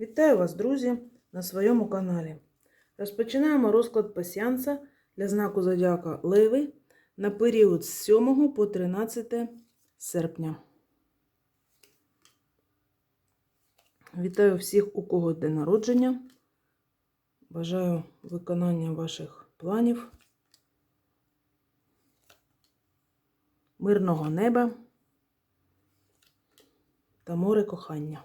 Вітаю вас, друзі, на своєму каналі. Розпочинаємо розклад пасіанса для знаку Зодіака Леви на період з 7 по 13 серпня. Вітаю всіх, у кого день народження. Бажаю виконання ваших планів, мирного неба та море кохання.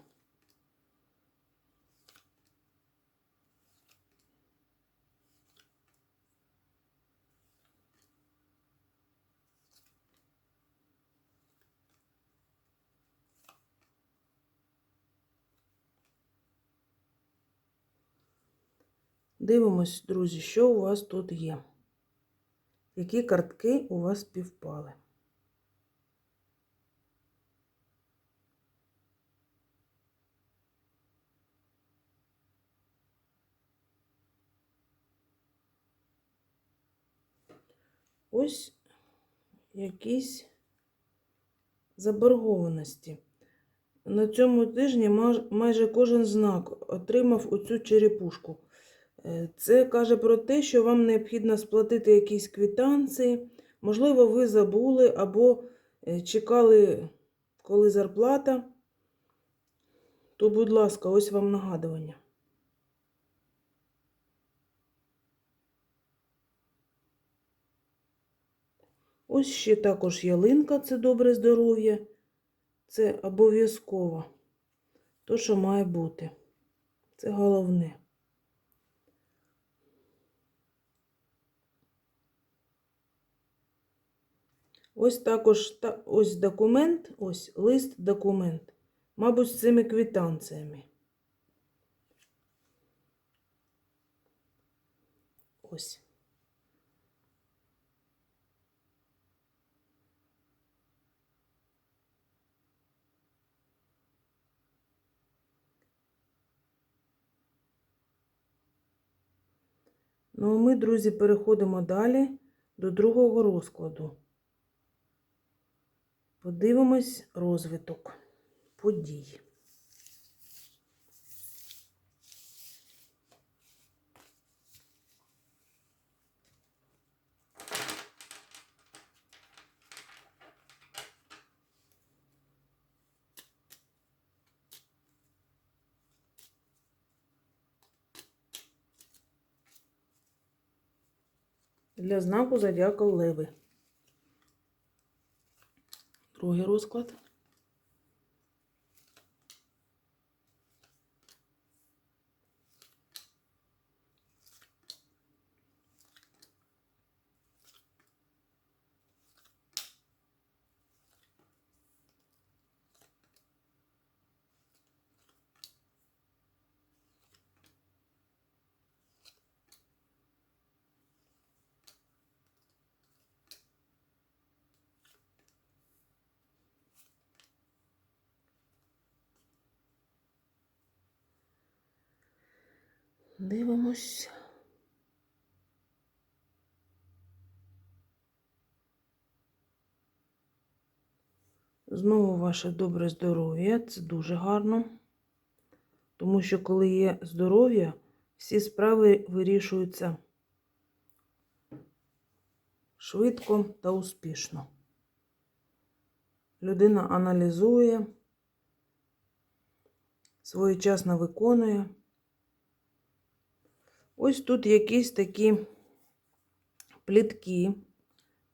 Дивимось, друзі, що у вас тут є. Які картки у вас співпали. Ось якісь заборгованості. На цьому тижні майже кожен знак отримав оцю черепушку. Це каже про те, що вам необхідно сплатити якісь квитанції. Можливо, ви забули або е, чекали, коли зарплата. То, будь ласка, ось вам нагадування. Ось ще також ялинка це добре здоров'я. Це обов'язково. То, що має бути. Це головне. Ось також та, ось документ, ось лист документ. Мабуть, з цими квитанціями. Ось. Ну, а ми, друзі, переходимо далі до другого розкладу. Подивимось розвиток подій. Для знаку зодіака Леви. Другий розклад. Дивимось. Знову ваше добре здоров'я, це дуже гарно. Тому що, коли є здоров'я, всі справи вирішуються швидко та успішно. Людина аналізує, своєчасно виконує. Ось тут якісь такі плітки,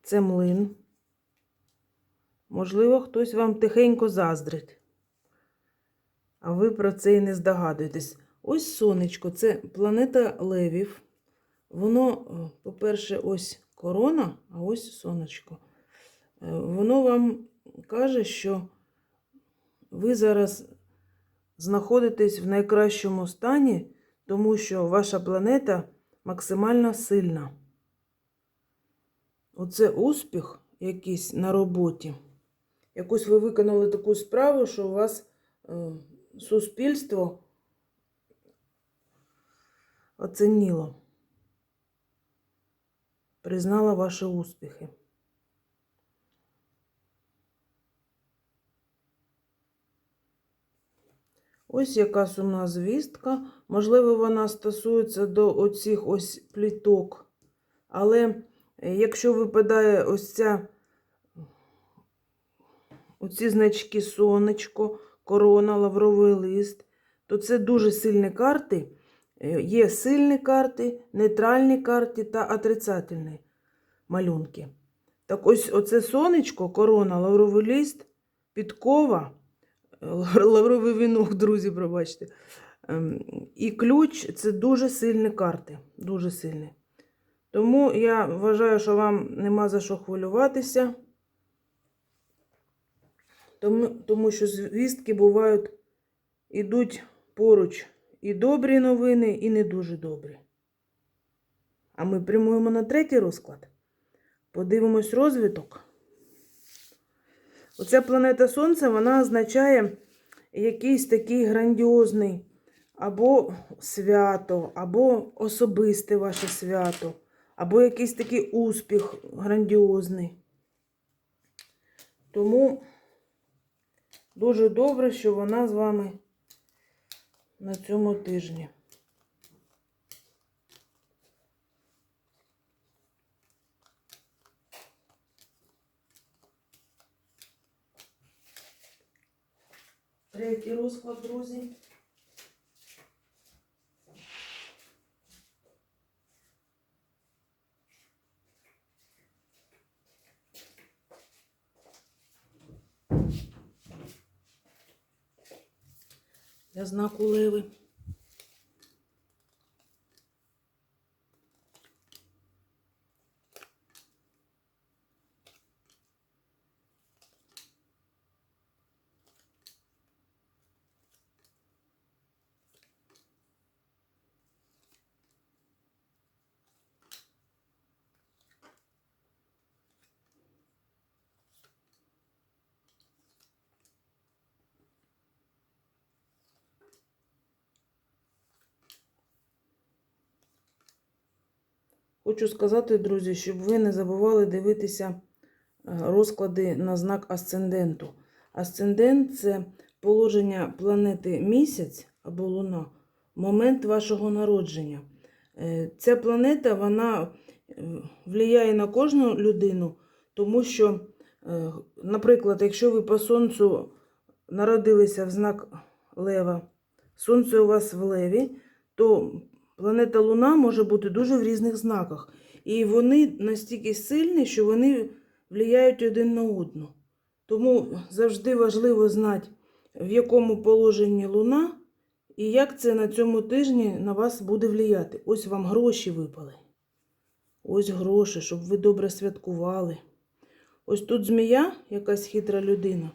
це млин. Можливо, хтось вам тихенько заздрить, а ви про це і не здогадуєтесь. Ось сонечко, це планета левів. Воно, е, по-перше, ось корона, а ось сонечко. Е, Воно вам каже, що ви зараз знаходитесь в найкращому стані тому що ваша планета максимально сильна. Оце успіх якийсь на роботі. Якусь ви виконали таку справу, що у вас е, суспільство оцінило, признало ваші успіхи. Ось яка сумна звістка. Можливо, вона стосується до оцих ось пліток. Але е, якщо випадає ось ця, оці значки сонечко, корона, лавровий лист, то це дуже сильні карти. Е, Є сильні карти, нейтральні карти та отрицательні малюнки. Так ось оце сонечко, корона, лавровий лист, підкова, лавровий вінок, друзі, пробачте. ем, І ключ це дуже сильні карти. Дуже сильні. Тому я вважаю, що вам нема за що хвилюватися. Тому, тому що звістки бувають, ідуть поруч і добрі новини, і не дуже добрі. А ми прямуємо на третій розклад. Подивимось розвиток. Оця планета Сонце, вона означає якийсь такий грандіозний або свято, або особисте ваше свято, або якийсь такий успіх грандіозний. Тому дуже добре, що вона з вами на цьому тижні. Третій розклад, друзі. Для знаку Леви. Хочу сказати, друзі, щоб ви не забували дивитися е, розклади на знак асценденту. Асцендент це положення планети місяць або Луна момент вашого народження. Е, Ця планета вона е, впливає на кожну людину, тому що, наприклад, якщо ви по сонцю народилися в знак Лева, сонце у вас в Леві, то Планета Луна може бути дуже в різних знаках. І вони настільки сильні, що вони впливають один на одну. Тому завжди важливо знати, в якому положенні Луна і як це на цьому тижні на вас буде впливати. Ось вам гроші випали. Ось гроші, щоб ви добре святкували. Ось тут змія, якась хитра людина.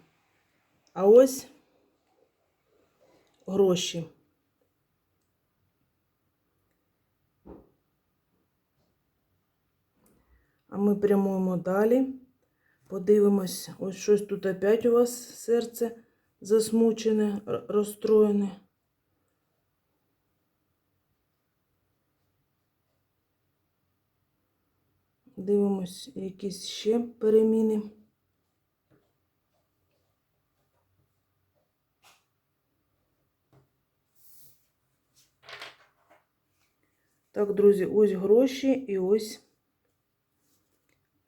А ось гроші. А ми прямуємо далі. Подивимось, ось щось тут опять у вас серце засмучене, розстроєне. Дивимось якісь ще переміни. Так, друзі, ось гроші і ось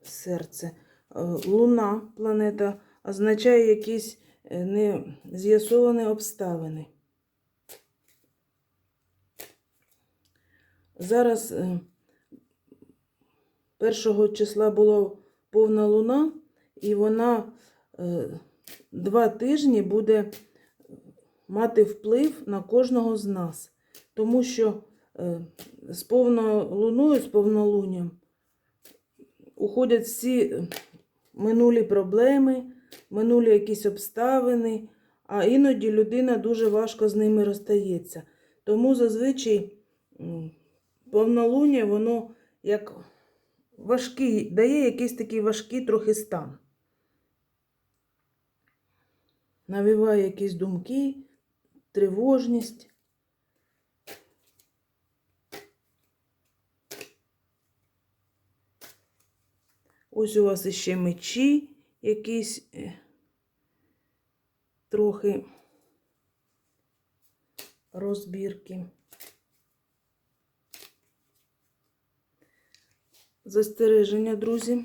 серце. Е, Луна, планета, означає якісь е, не з'ясовані обставини. Зараз е, першого числа була повна луна, і вона е, два тижні буде мати вплив на кожного з нас. Тому що е, з повною луною, з повнолунням уходять всі минулі проблеми, минулі якісь обставини, а іноді людина дуже важко з ними розстається. Тому зазвичай повнолуння, воно як важкий, дає якийсь такий важкий трохи стан. Навіває якісь думки, тривожність. Ось у вас іще мечі якісь е, трохи розбірки. Застереження, друзі.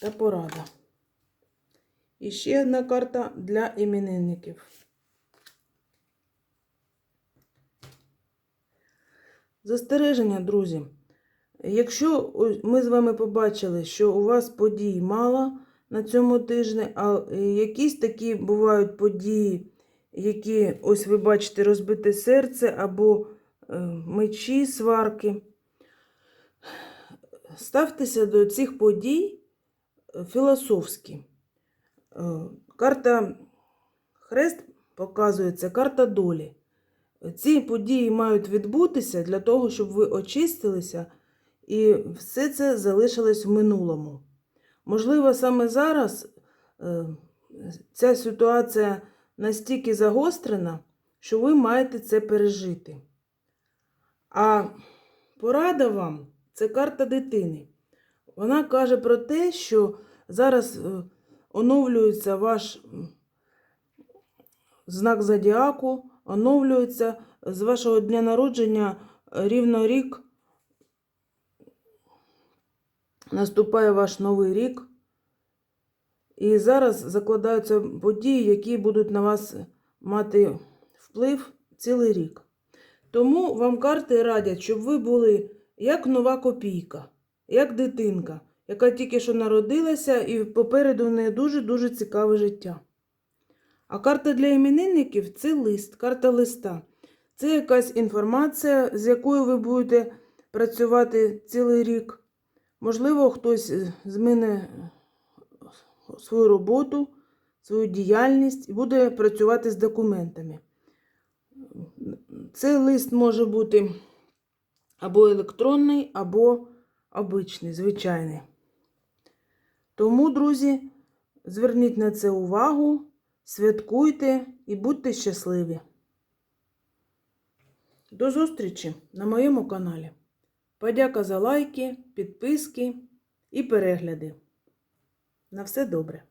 Та порада. І ще одна карта для іменинників. Застереження, друзі. Якщо ми з вами побачили, що у вас подій мало на цьому тижні, а е, якісь такі бувають події, які, ось ви бачите, розбите серце або е, мечі, сварки, ставтеся до цих подій е, філософськи. Карта Хрест показується карта долі. Ці події мають відбутися для того, щоб ви очистилися і все це залишилось в минулому. Можливо, саме зараз е, ця ситуація настільки загострена, що ви маєте це пережити. А порада вам це карта дитини. Вона каже про те, що зараз е, оновлюється ваш знак зодіаку, оновлюється з вашого дня народження рівно рік. Наступає ваш новий рік. І зараз закладаються події, які будуть на вас мати вплив цілий рік. Тому вам карти радять, щоб ви були як нова копійка, як дитинка, яка тільки що народилася, і попереду в неї дуже-дуже цікаве життя. А карта для іменинників це лист, карта листа. Це якась інформація, з якою ви будете працювати цілий рік. Можливо, хтось зміни свою роботу, свою діяльність і буде працювати з документами. Цей лист може бути або електронний, або обичний, звичайний. Тому, друзі, зверніть на це увагу, святкуйте і будьте щасливі. До зустрічі на моєму каналі. Подяка за лайки, підписки і перегляди. На все добре!